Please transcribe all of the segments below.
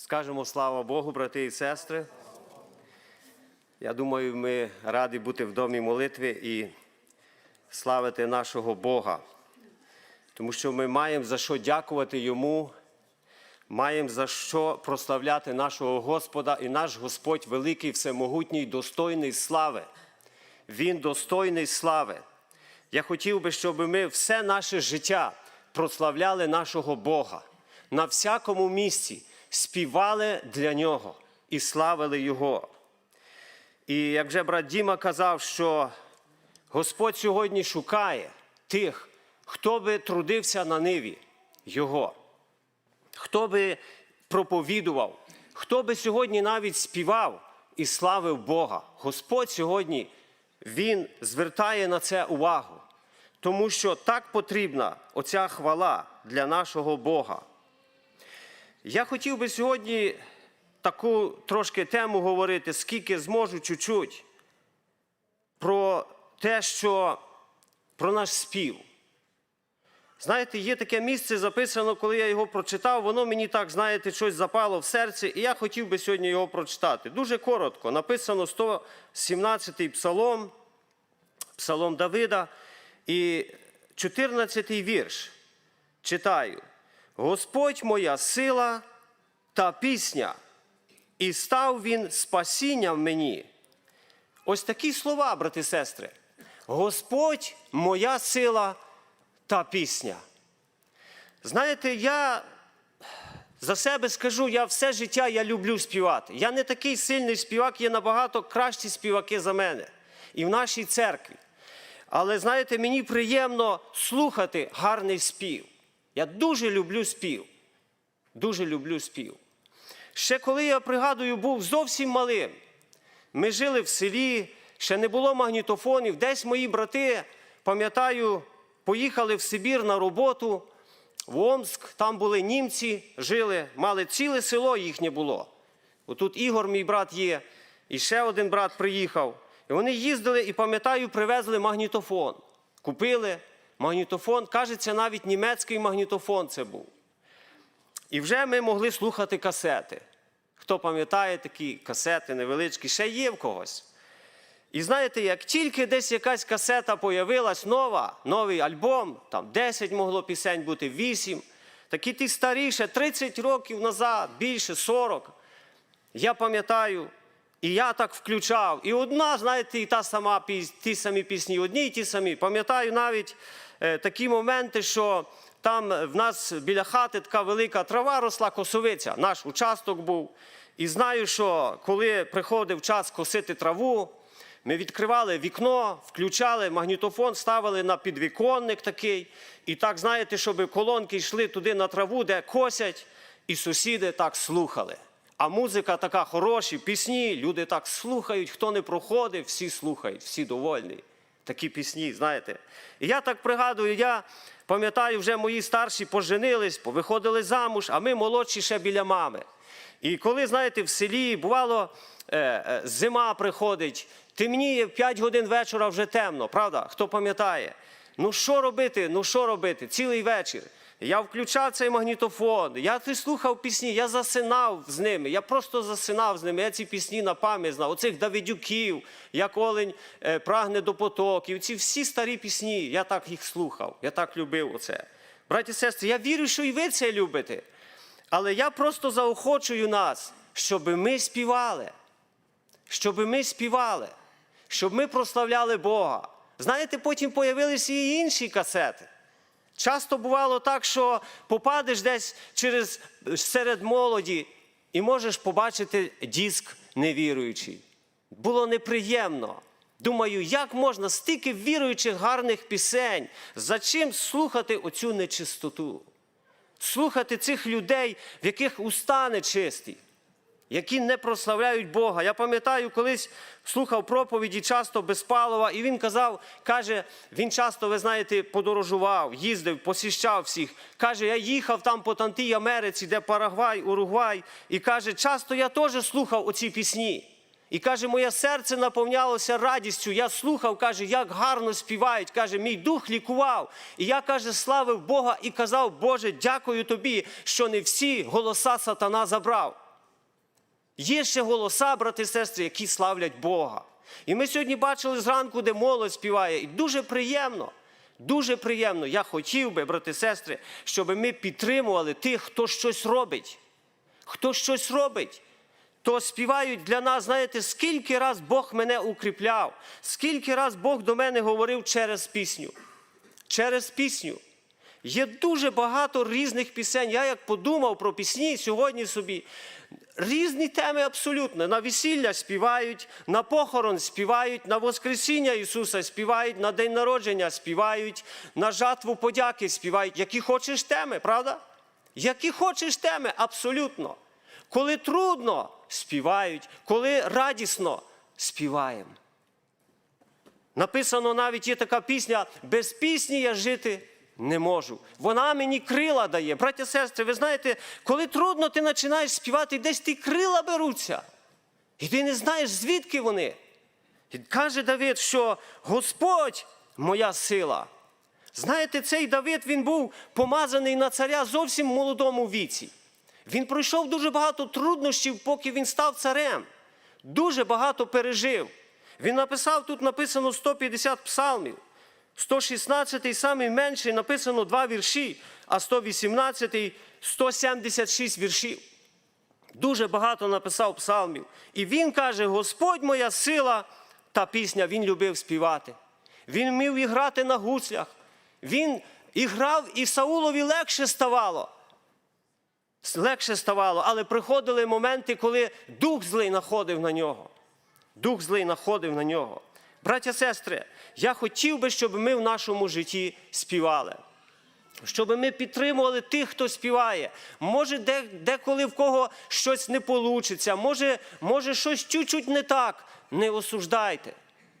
Скажемо слава Богу, брати і сестри. Я думаю, ми раді бути в домі молитви і славити нашого Бога, тому що ми маємо за що дякувати Йому, маємо за що прославляти нашого Господа, і наш Господь великий, всемогутній, достойний слави. Він достойний слави. Я хотів би, щоб ми все наше життя прославляли нашого Бога на всякому місці, співали для Нього і славили Його. І як вже брат Діма казав, що Господь сьогодні шукає тих, хто би трудився на ниві Його, хто би проповідував, хто би сьогодні навіть співав і славив Бога. Господь сьогодні Він звертає на це увагу, тому що так потрібна оця хвала для нашого Бога. Я хотів би сьогодні таку трошки тему говорити, скільки зможу чуть-чуть, про те, що про наш спів. Знаєте, є таке місце записано, коли я його прочитав, воно мені так, знаєте, щось запало в серці, і я хотів би сьогодні його прочитати. Дуже коротко. Написано 117-й псалом, псалом Давида, і 14-й вірш. Читаю. Господь моя сила та пісня, і став він спасінням мені. Ось такі слова, брати і сестри. Господь моя сила та пісня. Знаєте, я за себе скажу, я все життя я люблю співати. Я не такий сильний співак, є набагато кращі співаки за мене і в нашій церкві. Але знаєте, мені приємно слухати гарний спів. Я дуже люблю спів. Дуже люблю спів. Ще коли я пригадую, був зовсім малим. Ми жили в селі, ще не було магнітофонів. Десь мої брати, пам'ятаю, поїхали в Сибір на роботу, в Омск, там були німці, жили, мали ціле село їхнє було. Отут Ігор, мій брат, є, і ще один брат приїхав. І вони їздили і, пам'ятаю, привезли магнітофон. Купили магнітофон, кажеться, навіть німецький магнітофон це був. І вже ми могли слухати касети. Хто пам'ятає такі касети невеличкі, ще є в когось. І знаєте, як тільки десь якась касета появилась нова, новий альбом, там 10 могло пісень бути, 8, такі ті старіше, 30 років назад, більше 40. Я пам'ятаю, і я так включав. І одна, знаєте, і та сама ті самі пісні, одні і ті самі. Пам'ятаю навіть такі моменти, що там в нас біля хати така велика трава росла, косовиця, наш участок був. І знаю, що коли приходив час косити траву, ми відкривали вікно, включали магнітофон, ставили на підвіконник такий. І так, знаєте, щоб колонки йшли туди на траву, де косять, і сусіди так слухали. А музика така хороша, пісні, люди так слухають, хто не проходить, всі слухають, всі довольні. Такі пісні, знаєте. І я так пригадую, я пам'ятаю, вже мої старші поженились, повиходили замуж, а ми молодші ще біля мами. І коли, знаєте, в селі бувало, е, е, зима приходить, темніє в 5 годин вечора вже темно, правда? Хто пам'ятає? Ну що робити? Ну що робити? Цілий вечір. Я включав цей магнітофон, я слухав пісні, я засинав з ними, я просто засинав з ними. Я ці пісні на пам'ять знав. Оцих Давидюків, як олень е, прагне до потоків. Ці всі старі пісні, я так їх слухав, я так любив оце. Браті і сестри, я вірю, що і ви це любите. Але я просто заохочую нас, щоб ми співали, щоб ми співали, щоб ми прославляли Бога. Знаєте, потім появилися і інші касети. Часто бувало так, що попадеш десь через серед молоді і можеш побачити диск невіруючий. Було неприємно. Думаю, як можна стільки віруючих гарних пісень, за чим слухати оцю нечистоту? Слухати цих людей, в яких уста нечисті, які не прославляють Бога. Я пам'ятаю, колись слухав проповіді часто Безпалова, і він казав, каже, він часто, ви знаєте, подорожував, їздив, посіщав всіх. Каже, я їхав там по Тантій Америці, де Парагвай, Уругвай, і каже, часто я теж слухав оці пісні. І каже, моє серце наповнялося радістю. Я слухав, каже, як гарно співають. Каже, мій дух лікував. І я каже, славив Бога і казав, Боже, дякую тобі, що не всі голоса сатана забрав. Є ще голоса, брати і сестри, які славлять Бога. І ми сьогодні бачили зранку, де молодь співає, і дуже приємно. Дуже приємно. Я хотів би, брати і сестри, щоб ми підтримували тих, хто щось робить. Хто щось робить, то співають для нас, знаєте, скільки раз Бог мене укріпляв, скільки раз Бог до мене говорив через пісню. Через пісню. Є дуже багато різних пісень. Я як подумав про пісні сьогодні собі. Різні теми абсолютно. На весілля співають, на похорон співають, на Воскресіння Ісуса співають, на день народження співають, на жатву подяки співають. Які хочеш теми, правда? Які хочеш теми, абсолютно. Коли трудно, співають, коли радісно співаємо. Написано навіть є така пісня: без пісні я жити не можу. Вона мені крила дає. Браття, сестри, ви знаєте, коли трудно ти починаєш співати, десь ті крила беруться. І ти не знаєш, звідки вони. І каже Давид, що Господь моя сила. Знаєте, цей Давид він був помазаний на царя зовсім в молодому віці. Він пройшов дуже багато труднощів, поки він став царем. Дуже багато пережив. Він написав, тут написано 150 псалмів. 116 самий менший написано два вірші, а 118 176 віршів. Дуже багато написав псалмів. І він каже: Господь моя сила та пісня, він любив співати. Він вмів і грати на гуслях. Він і грав, і Саулові легше ставало. Легше ставало, але приходили моменти, коли дух злий находив на нього. Дух злий находив на нього. Браття, сестри, я хотів би, щоб ми в нашому житті співали. Щоб ми підтримували тих, хто співає. Може, де, деколи в кого щось не вийде, може, може щось чуть-чуть не так. Не осуждайте,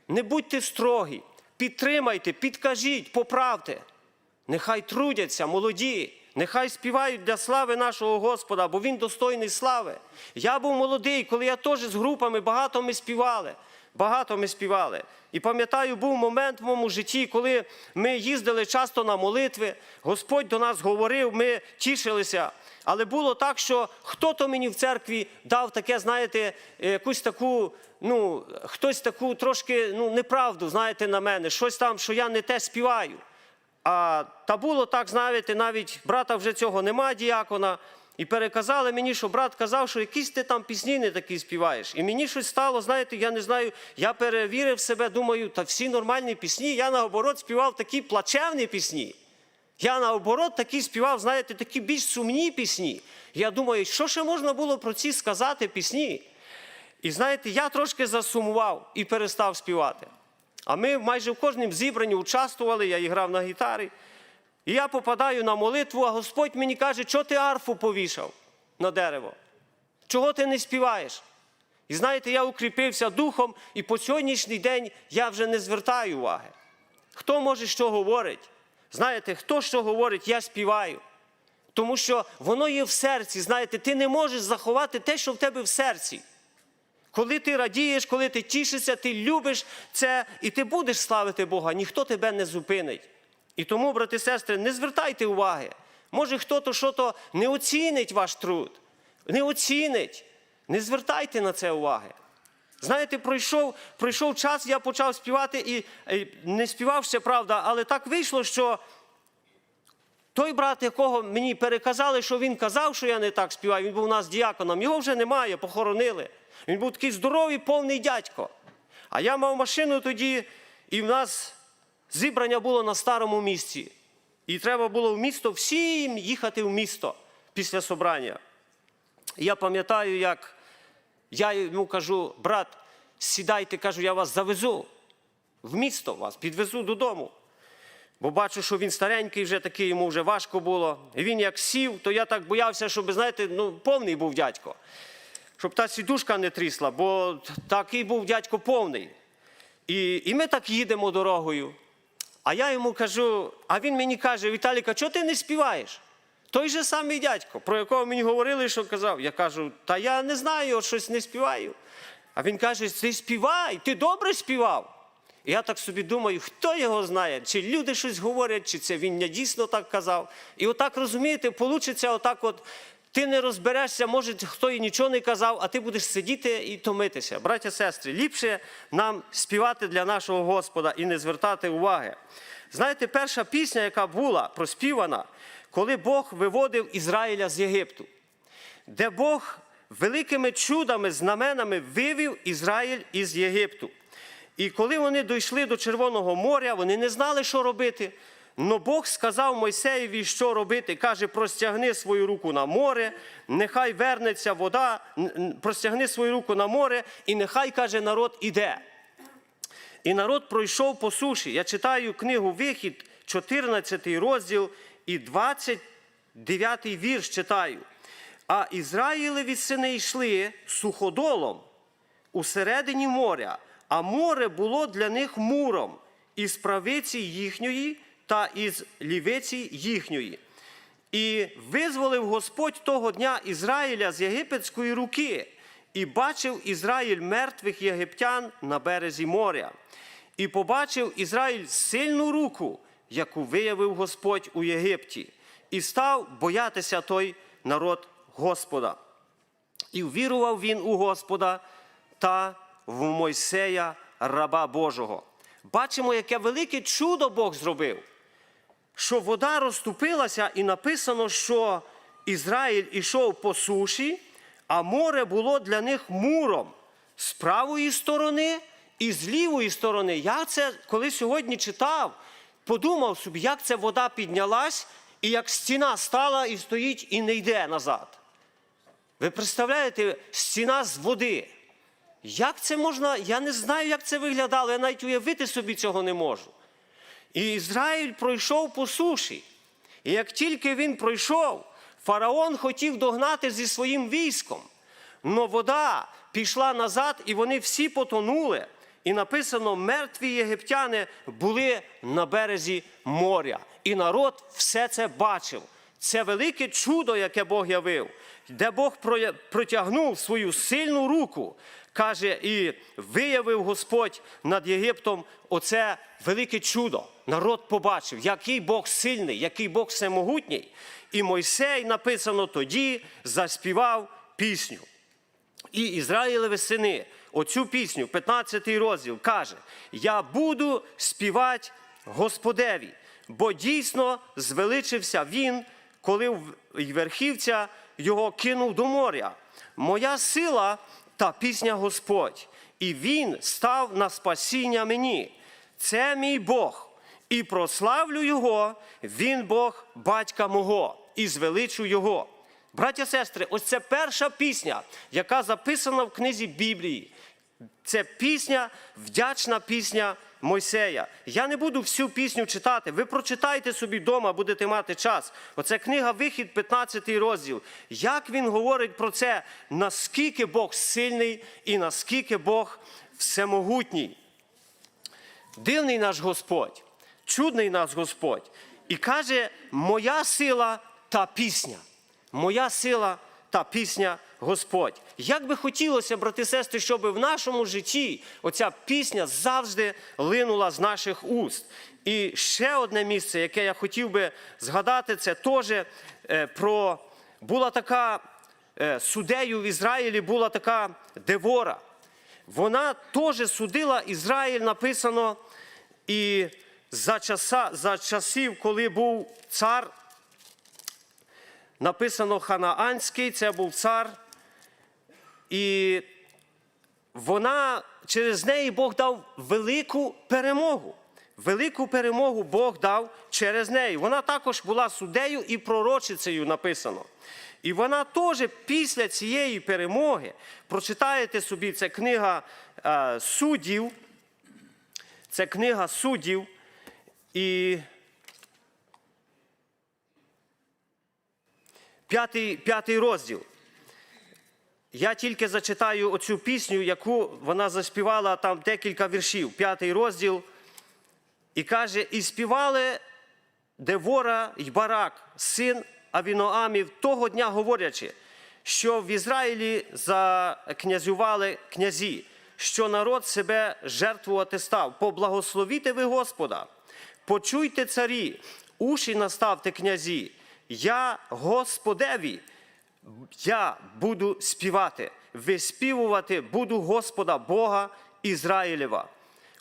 не будьте строгі, підтримайте, підкажіть, поправте. Нехай трудяться молоді, нехай співають для слави нашого Господа, бо Він достойний слави. Я був молодий, коли я теж з групами багато ми співали. Багато ми співали. І пам'ятаю, був момент в моєму житті, коли ми їздили часто на молитви, Господь до нас говорив, ми тішилися. Але було так, що хто-то мені в церкві дав таке, знаєте, якусь таку, ну, хтось таку трошки ну, неправду, знаєте, на мене, щось там, що я не те співаю. А та було так, знаєте, навіть брата вже цього нема, діякона. І переказали мені, що брат казав, що якісь ти там пісні не такі співаєш. І мені щось стало, знаєте, я не знаю, я перевірив себе, думаю, та всі нормальні пісні. Я наоборот співав такі плачевні пісні. Я наоборот такі співав, знаєте, такі більш сумні пісні. Я думаю, що ще можна було про ці сказати пісні? І знаєте, я трошки засумував і перестав співати. А ми майже в кожному зібранні участвували, я і грав на гітарі. І я попадаю на молитву, а Господь мені каже, чого ти арфу повішав на дерево? Чого ти не співаєш? І знаєте, я укріпився духом, і по сьогоднішній день я вже не звертаю уваги. Хто може що говорить? Знаєте, хто що говорить, я співаю. Тому що воно є в серці. Знаєте, ти не можеш заховати те, що в тебе в серці. Коли ти радієш, коли ти тішишся, ти любиш це, і ти будеш славити Бога, ніхто тебе не зупинить. І тому, брати і сестри, не звертайте уваги. Може, хто-то що-то не оцінить ваш труд, не оцінить. Не звертайте на це уваги. Знаєте, пройшов, пройшов час, я почав співати і, не співав ще, правда, але так вийшло, що той брат, якого мені переказали, що він казав, що я не так співаю, він був у нас діяконом, його вже немає, похоронили. Він був такий здоровий, повний дядько. А я мав машину тоді, і в нас зібрання було на старому місці. І треба було в місто всім їхати в місто після собрання. Я пам'ятаю, як я йому кажу, брат, сідайте, кажу, я вас завезу в місто вас, підвезу додому. Бо бачу, що він старенький, вже такий, йому вже важко було. І він як сів, то я так боявся, щоб, знаєте, ну, повний був дядько. Щоб та сідушка не трісла, бо такий був дядько повний. І, і ми так їдемо дорогою. А я йому кажу, а він мені каже: Віталіка, чого ти не співаєш? Той же самий дядько, про якого мені говорили, що казав. Я кажу, та я не знаю, щось не співаю. А він каже: ти співай, ти добре співав. І я так собі думаю, хто його знає, чи люди щось говорять, чи це він дійсно так казав. І отак розумієте, получиться отак от. Ти не розберешся, може, хто і нічого не казав, а ти будеш сидіти і томитися. Браття, сестри, ліпше нам співати для нашого Господа і не звертати уваги. Знаєте, перша пісня, яка була проспівана, коли Бог виводив Ізраїля з Єгипту, де Бог великими чудами, знаменами вивів Ізраїль із Єгипту. І коли вони дійшли до Червоного моря, вони не знали, що робити. Но Бог сказав Мойсеєві, що робити. Каже, простягни свою руку на море, нехай вернеться вода, простягни свою руку на море, і нехай каже народ іде. І народ пройшов по суші. Я читаю книгу Вихід, 14 розділ і 29 вірш читаю. А Ізраїлеві сини йшли суходолом усередині моря, а море було для них муром із правиці їхньої та із лівиці їхньої. І визволив Господь того дня Ізраїля з єгипетської руки, і бачив Ізраїль мертвих єгиптян на березі моря. І побачив Ізраїль сильну руку, яку виявив Господь у Єгипті, і став боятися той народ Господа. І ввірував він у Господа та в Мойсея, раба Божого. Бачимо, яке велике чудо Бог зробив що вода розступилася, і написано, що Ізраїль ішов по суші, а море було для них муром з правої сторони і з лівої сторони. Я це, коли сьогодні читав, подумав собі, як ця вода піднялась, і як стіна стала і стоїть, і не йде назад. Ви представляєте, стіна з води. Як це можна? Я не знаю, як це виглядало, я навіть уявити собі цього не можу. І Ізраїль пройшов по суші. І як тільки він пройшов, фараон хотів догнати зі своїм військом. Но вода пішла назад, і вони всі потонули. І написано: мертві єгиптяни були на березі моря. І народ все це бачив. Це велике чудо, яке Бог явив, де Бог протягнув свою сильну руку, каже, і виявив Господь над Єгиптом оце велике чудо. Народ побачив, який Бог сильний, який Бог всемогутній. І Мойсей написано тоді заспівав пісню. І Ізраїлеві сини, оцю пісню, 15 розділ, каже: Я буду співати Господеві, бо дійсно звеличився він, коли верхівця його кинув до моря. Моя сила та пісня Господь, і він став на спасіння мені. Це мій Бог, і прославлю Його, він Бог батька мого, і звеличу Його. Браття сестри, ось це перша пісня, яка записана в книзі Біблії. Це пісня, вдячна пісня Мойсея. Я не буду всю пісню читати. Ви прочитайте собі вдома, будете мати час. Оце книга Вихід, 15 розділ. Як він говорить про це, наскільки Бог сильний і наскільки Бог всемогутній. Дивний наш Господь, чудний наш Господь. І каже, моя сила та пісня. Моя сила та пісня Господь. Як би хотілося, брати і сестри, щоб в нашому житті оця пісня завжди линула з наших уст. І ще одне місце, яке я хотів би згадати, це теж е, про була така е, суддею в Ізраїлі, була така Девора. Вона теж судила Ізраїль, написано, і за, часа, за часів, коли був цар, написано Ханаанський, це був цар, і вона через неї Бог дав велику перемогу. Велику перемогу Бог дав через неї. Вона також була суддею і пророчицею написано. І вона теж після цієї перемоги, прочитаєте собі, це книга е, суддів, це книга суддів, і п'ятий, п'ятий розділ. Я тільки зачитаю оцю пісню, яку вона заспівала там декілька віршів, п'ятий розділ. І каже: І співали Девора й Барак, син Авіноамів, того дня говорячи, що в Ізраїлі закнязювали князі, що народ себе жертвувати став. Поблагословіте ви Господа, почуйте царі, уші наставте князі, я Господеві, я буду співати, виспівувати буду Господа Бога Ізраїлєва.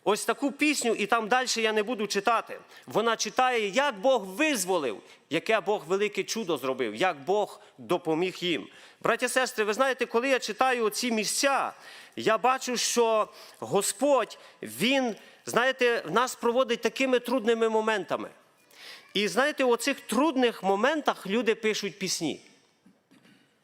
Ось таку пісню, і там далі я не буду читати. Вона читає, як Бог визволив, яке Бог велике чудо зробив, як Бог допоміг їм. Браті сестри, ви знаєте, коли я читаю ці місця, я бачу, що Господь, Він, знаєте, нас проводить такими трудними моментами. І знаєте, у цих трудних моментах люди пишуть пісні.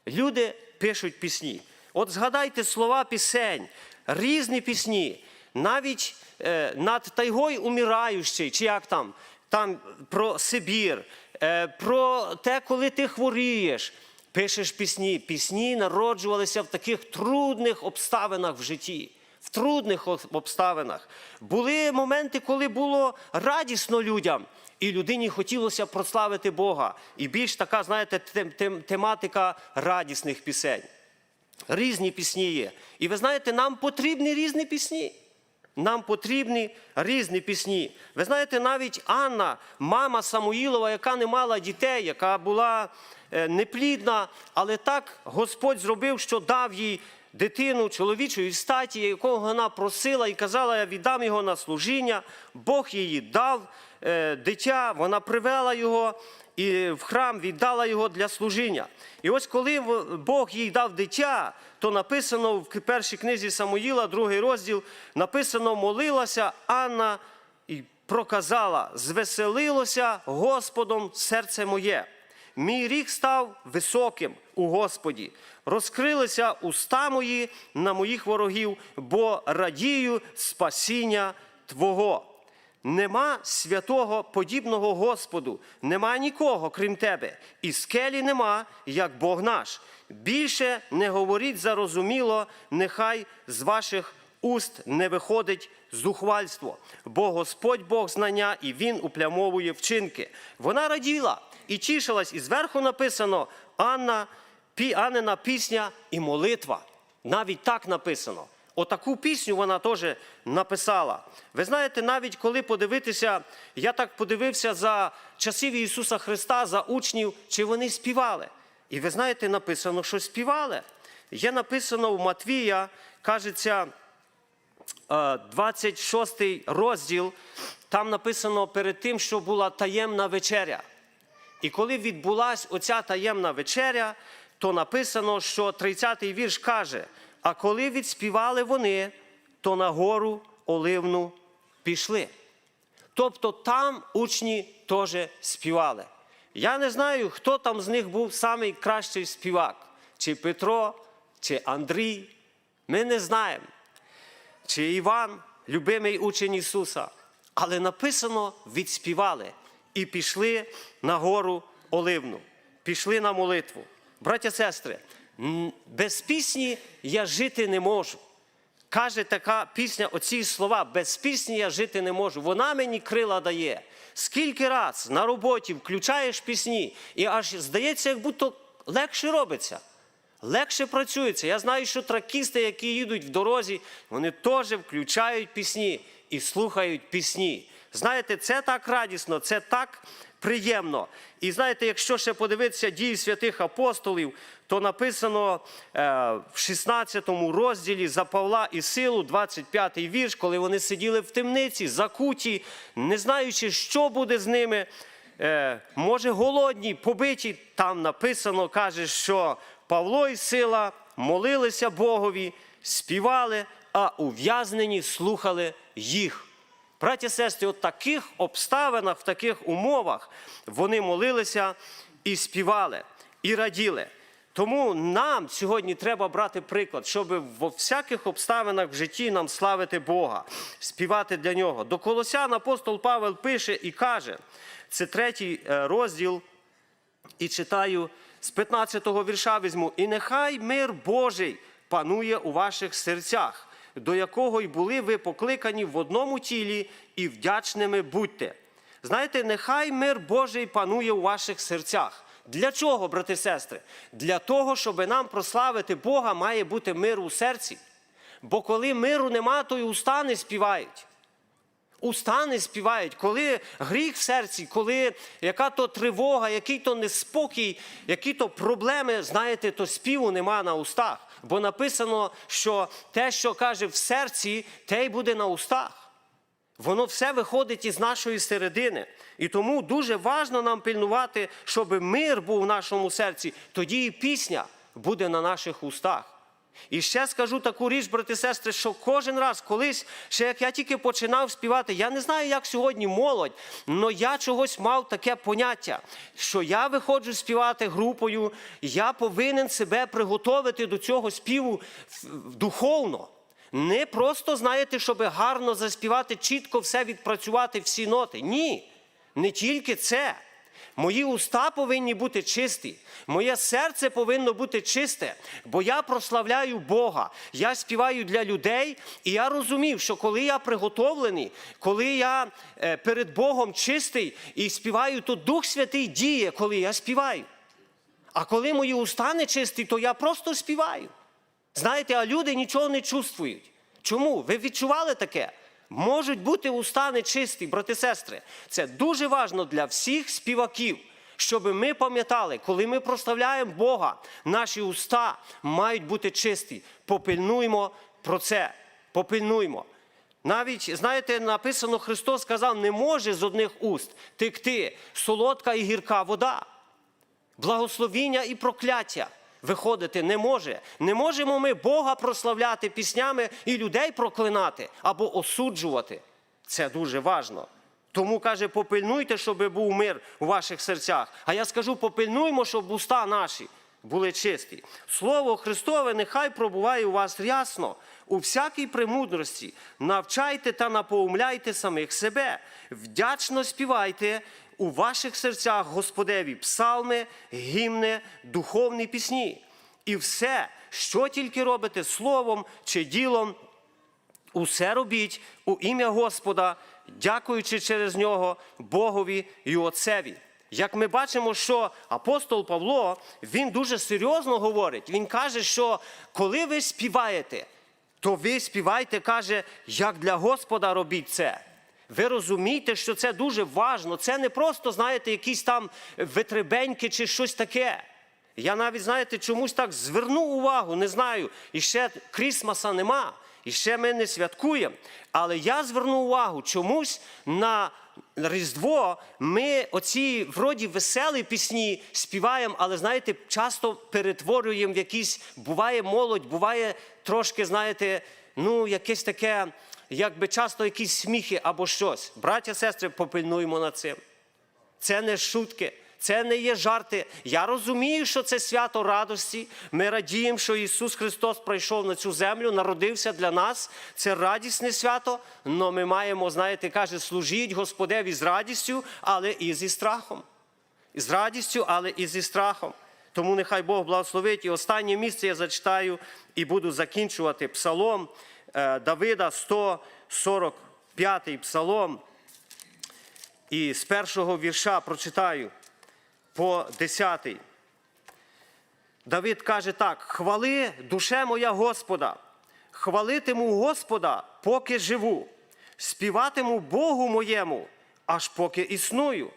Люди пишуть пісні. От згадайте слова пісень, різні пісні, навіть е, над тайгою умираючий, чи як там, там про Сибір, е, про те, коли ти хворієш. Пишеш пісні. Пісні народжувалися в таких трудних обставинах в житті. Трудних обставинах. Були моменти, коли було радісно людям, і людині хотілося прославити Бога. І більш така, знаєте, тем- тем- тематика радісних пісень. Різні пісні є. І ви знаєте, нам потрібні різні пісні. Нам потрібні різні пісні. Ви знаєте, навіть Анна, мама Самуїлова, яка не мала дітей, яка була е, неплідна, але так Господь зробив, що дав їй дитину чоловічої статі, якого вона просила і казала, я віддам його на служіння. Бог її дав е, дитя, вона привела його і в храм віддала його для служіння. І ось коли Бог їй дав дитя, то написано в першій книзі Самуїла, другий розділ, написано: молилася Анна і проказала: звеселилося Господом серце моє. Мій рік став високим у Господі. Розкрилися уста мої на моїх ворогів, бо радію спасіння Твого. Нема святого подібного Господу, нема нікого, крім тебе, і скелі нема, як Бог наш. Більше не говоріть зарозуміло, нехай з ваших уст не виходить зухвальство, бо Господь Бог знання, і Він уплямовує вчинки. Вона раділа і тішилась, і зверху написано Анна, пі, пісня і молитва. Навіть так написано. Отаку пісню вона теж написала. Ви знаєте, навіть коли подивитися, я так подивився за часів Ісуса Христа, за учнів, чи вони співали. І ви знаєте, написано, що співали. Є написано в Матвія, кажеться, е, 26 розділ, там написано перед тим, що була таємна вечеря. І коли відбулась оця таємна вечеря, то написано, що 30-й вірш каже: а коли відспівали вони, то на гору Оливну пішли. Тобто там учні теж співали. Я не знаю, хто там з них був самий кращий співак, чи Петро, чи Андрій. Ми не знаємо. Чи Іван, любимий учень Ісуса. Але написано, відспівали і пішли на гору Оливну, пішли на молитву. Браття сестри, без пісні я жити не можу. Каже така пісня, оці слова, без пісні я жити не можу. Вона мені крила дає. Скільки раз на роботі включаєш пісні, і аж здається, як будто легше робиться. Легше працюється. Я знаю, що тракісти, які їдуть в дорозі, вони теж включають пісні і слухають пісні. Знаєте, це так радісно, це так приємно. І знаєте, якщо ще подивитися дії святих апостолів, то написано е, в 16 розділі за Павла і силу, 25 й вірш, коли вони сиділи в темниці, закуті, не знаючи, що буде з ними. Е, може, голодні, побиті, там написано, каже, що Павло і сила молилися Богові, співали, а ув'язнені слухали їх. Браті і сестри, от таких обставинах, в таких умовах вони молилися і співали, і раділи. Тому нам сьогодні треба брати приклад, щоб во всяких обставинах в житті нам славити Бога, співати для нього. До Колосян апостол Павел пише і каже, це третій е, розділ, і читаю з 15-го вірша візьму. І нехай мир Божий панує у ваших серцях, до якого й були ви покликані в одному тілі і вдячними будьте. Знаєте, нехай мир Божий панує у ваших серцях. Для чого, брати і сестри? Для того, щоб нам прославити Бога, має бути мир у серці. Бо коли миру нема, то й уста не співають. уста не співають, коли гріх в серці, коли яка то тривога, який то неспокій, які то проблеми, знаєте, то співу нема на устах. Бо написано, що те, що каже в серці, те й буде на устах. Воно все виходить із нашої середини. І тому дуже важно нам пильнувати, щоб мир був в нашому серці, тоді і пісня буде на наших устах. І ще скажу таку річ, брати сестри, що кожен раз, колись, ще як я тільки починав співати, я не знаю, як сьогодні молодь, але я чогось мав таке поняття, що я виходжу співати групою, я повинен себе приготовити до цього співу духовно. Не просто, знаєте, щоб гарно заспівати, чітко все відпрацювати, всі ноти. Ні, не тільки це. Мої уста повинні бути чисті, моє серце повинно бути чисте, бо я прославляю Бога, я співаю для людей, і я розумів, що коли я приготовлений, коли я е, перед Богом чистий і співаю, то Дух Святий діє, коли я співаю. А коли мої уста не чисті, то я просто співаю. Знаєте, а люди нічого не чувствують. Чому? Ви відчували таке? Можуть бути уста нечисті, брати сестри. Це дуже важливо для всіх співаків, щоб ми пам'ятали, коли ми прославляємо Бога, наші уста мають бути чисті. Попильнуймо про це. Попильнуймо. Навіть, знаєте, написано, Христос сказав, не може з одних уст текти солодка і гірка вода. Благословіння і прокляття виходити не може. Не можемо ми Бога прославляти піснями і людей проклинати або осуджувати. Це дуже важно. Тому каже, попильнуйте, щоб був мир у ваших серцях. А я скажу, попильнуймо, щоб уста наші були чисті. Слово Христове нехай пробуває у вас рясно, у всякій премудрості. Навчайте та напоумляйте самих себе. Вдячно співайте у ваших серцях Господеві псалми, гімни, духовні пісні. І все, що тільки робите словом чи ділом, усе робіть у ім'я Господа, дякуючи через нього Богові і Отцеві. Як ми бачимо, що апостол Павло він дуже серйозно говорить. Він каже, що коли ви співаєте, то ви співайте, каже, як для Господа робіть це. Ви розумієте, що це дуже важно. Це не просто, знаєте, якісь там витребеньки чи щось таке. Я навіть, знаєте, чомусь так звернув увагу, не знаю. І ще Крісмаса нема, і ще ми не святкуємо. Але я звернув увагу чомусь на Різдво ми оці вроді веселі пісні співаємо, але знаєте, часто перетворюємо в якісь, буває молодь, буває трошки, знаєте, ну, якесь таке, якби часто якісь сміхи або щось. Браття, сестри, попильнуємо над цим. Це не шутки, це не є жарти. Я розумію, що це свято радості. Ми радіємо, що Ісус Христос прийшов на цю землю, народився для нас. Це радісне свято, але ми маємо, знаєте, каже, служіть Господеві з радістю, але і зі страхом. З радістю, але і зі страхом. Тому нехай Бог благословить. І останнє місце я зачитаю і буду закінчувати псалом Давида, 145 псалом. І з першого вірша прочитаю по десятий. Давид каже так: хвали, душе моя Господа, хвалитиму Господа, поки живу, співатиму Богу моєму, аж поки існую.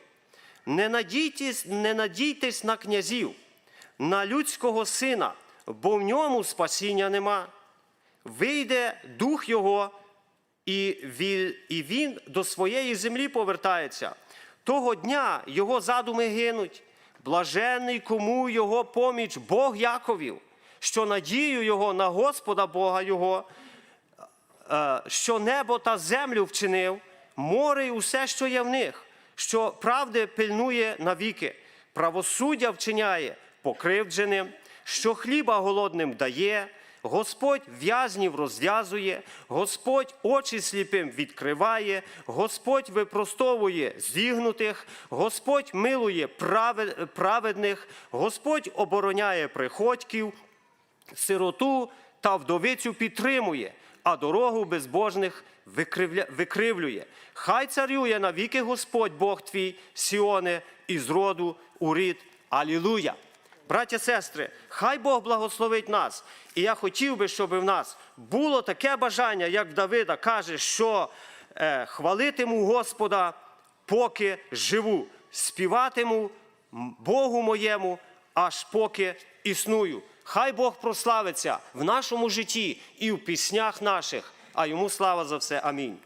Не надійтесь, не надійтесь на князів, на людського сина, бо в ньому спасіння нема. Вийде дух його, і він, до своєї землі повертається. Того дня його задуми гинуть. Блаженний кому його поміч Бог Яковів, що надію його на Господа Бога Його, е, що небо та землю вчинив, море і усе, що є в них, що правди пильнує навіки, правосуддя вчиняє покривдженим, що хліба голодним дає, Господь в'язнів розв'язує, Господь очі сліпим відкриває, Господь випростовує зігнутих, Господь милує праведних, Господь обороняє приходьків, сироту та вдовицю підтримує, а дорогу безбожних викривлює. Хай царює навіки Господь Бог твій, Сіоне, із роду у рід. Алілуя! Браття, сестри, хай Бог благословить нас. І я хотів би, щоб в нас було таке бажання, як в Давида каже, що е, хвалитиму Господа, поки живу, співатиму Богу моєму, аж поки існую. Хай Бог прославиться в нашому житті і в піснях наших, а йому слава за все. Амінь.